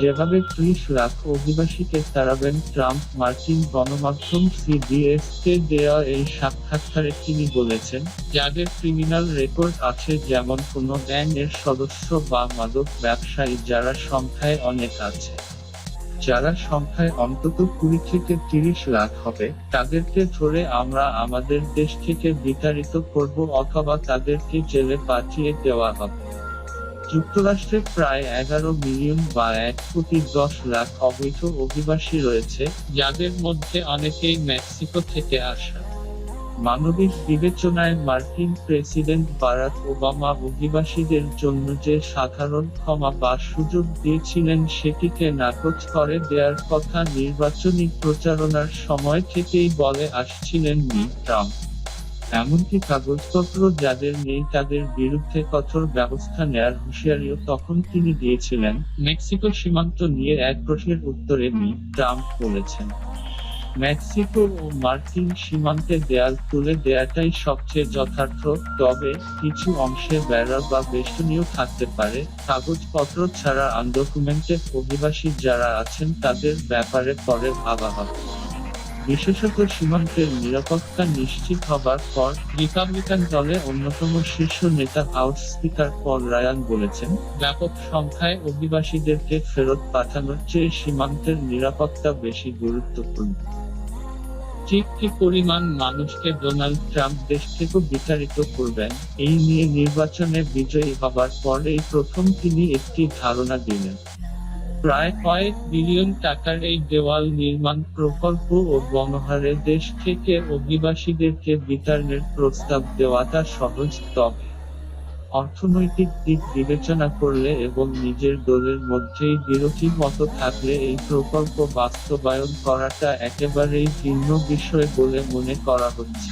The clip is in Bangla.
যেভাবে ত্রিশ লাখ অভিবাসীকে তাড়াবেন, ট্রাম্প, মার্কিন গণমাধ্যম সিবিএসকে দেয়া এই সাক্ষাৎকারে তিনি বলেছেন, যাদের ক্রিমিনাল রেকর্ড আছে, যেমন কোনো গ্যাংয়ের সদস্য বা মাদক ব্যবসায়ী যারা সংখ্যায় অনেক আছে, যারা সংখ্যায় অন্তত কুড়ি থেকে তিরিশ লাখ হবে, তাদেরকে ধরে আমরা আমাদের দেশ থেকে বিতাড়িত করব অথবা তাদেরকে জেলে পাঠিয়ে দেওয়া হবে। যুক্তরাষ্ট্রে প্রায় এগারো মিলিয়ন বা এক কোটি দশ লাখ অবৈধ অভিবাসী রয়েছে, যাদের মধ্যে অনেকেই মেক্সিকো থেকে আসা। মানবিক বিবেচনায় মার্কিন প্রেসিডেন্ট বারাক ওবামা অভিবাসীদের জন্য যে সাধারণ ক্ষমা বা সুযোগ দিয়েছিলেন সেটিকে নাকচ করে দেওয়ার কথা নির্বাচনী প্রচারণার সময় থেকেই বলে আসছিলেন মি ট্রাম্প। এমনকি কাগজপত্র যাদের নেই তাদের বিরুদ্ধে কঠোর ব্যবস্থা নেয়ার হুঁশিয়ারিও তখন তিনি দিয়েছিলেন। মেক্সিকো সীমান্ত নিয়ে এক প্রশ্নের উত্তরে মি. ট্রাম্প বলেছেন, মেক্সিকো ও মার্কিন সীমান্তে দেয়াল তুলে দেয়াটাই সবচেয়ে যথার্থ, তবে কিছু অংশে বেড়া বা বেষ্টনীয় থাকতে পারে। কাগজপত্র ছাড়া আনডকুমেন্টেড অভিবাসী যারা আছেন তাদের ব্যাপারে পরে ভাবা হবে। বিশেষত সীমান্তের নিরাপত্তা নিশ্চিত হবার পর রিপাবলিকান দলে অন্যতম শীর্ষ নেতা হাউস স্পিকার পল রায়ান বলেছেন, ব্যাপক সংখ্যায় অভিবাসীদেরকে ফেরত পাঠানোর চেয়ে সীমান্তের নিরাপত্তা বেশি গুরুত্বপূর্ণ। ঠিক কি পরিমাণ মানুষকে ডোনাল্ড ট্রাম্প দেশ থেকে বিতাড়িত করবেন, এই নিয়ে নির্বাচনে বিজয়ী হবার পর এই প্রথম তিনি একটি ধারণা দিলেন। প্রায় কয়েক বিলিয়ন টাকার এই দেওয়াল নির্মাণ প্রকল্প ও গণহারে দেশ থেকে অভিবাসীদেরকে বিতরণের প্রস্তাব দেওয়াটা সহজ, তবে অর্থনৈতিক দিক বিবেচনা করলে এবং নিজের দলের মধ্যেই বিরোধী মত থাকলে এই প্রকল্প বাস্তবায়ন করাটা একেবারেই ভিন্ন বিষয় বলে মনে করা হচ্ছে।